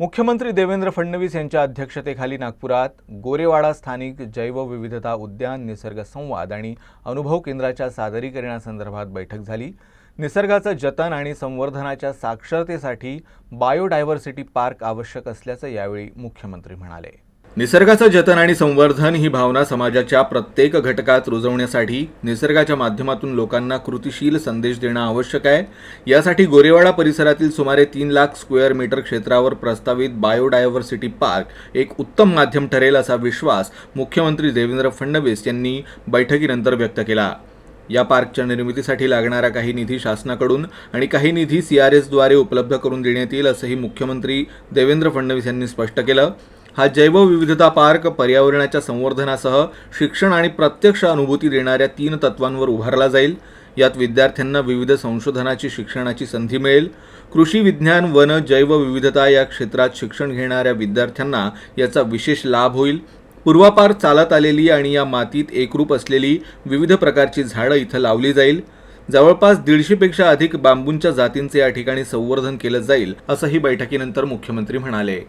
मुख्यमंत्री देवेंद्र फडणवीस यांच्या अध्यक्षतेखाली नागपुरात गोरेवाडा स्थानिक जैवविविधता उद्यान निसर्ग संवाद आणि अनुभव केंद्राच्या सादरीकरणासंदर्भात बैठक झाली. निसर्गाचं जतन आणि संवर्धनाच्या साक्षरतेसाठी बायोडायव्हर्सिटी पार्क आवश्यक असल्याचं यावेळी मुख्यमंत्री म्हणाले. निसर्गाचं जतन आणि संवर्धन ही भावना समाजाच्या प्रत्येक घटकात रुजवण्यासाठी निसर्गाच्या माध्यमातून लोकांना कृतिशील संदेश देणं आवश्यक आहे. यासाठी गोरेवाडा परिसरातील सुमारे तीन लाख स्क्वेअर मीटर क्षेत्रावर प्रस्तावित बायोडायव्हर्सिटी पार्क एक उत्तम माध्यम ठरेल असा विश्वास मुख्यमंत्री देवेंद्र फडणवीस यांनी बैठकीनंतर व्यक्त केला. या पार्कच्या निर्मितीसाठी लागणारा काही निधी शासनाकडून आणि काही निधी सी आर एसद्वारे उपलब्ध करून देण्यात येईल असंही मुख्यमंत्री देवेंद्र फडणवीस यांनी स्पष्ट केलं. हा जैवविविधता पार्क पर्यावरणाच्या संवर्धनासह शिक्षण आणि प्रत्यक्ष अनुभूती देणाऱ्या तीन तत्वांवर उभारला जाईल. यात विद्यार्थ्यांना विविध संशोधनाची शिक्षणाची संधी मिळेल. कृषी विज्ञान वन जैवविविधता या क्षेत्रात शिक्षण घेणाऱ्या विद्यार्थ्यांना याचा विशेष लाभ होईल. पूर्वापार चालत आलेली आणि या मातीत एकरूप असलेली विविध प्रकारची झाडं इथं लावली जाईल. जवळपास दीडशेपेक्षा अधिक बांबूंच्या जातींचे या ठिकाणी संवर्धन केलं जाईल असंही बैठकीनंतर मुख्यमंत्री म्हणाले.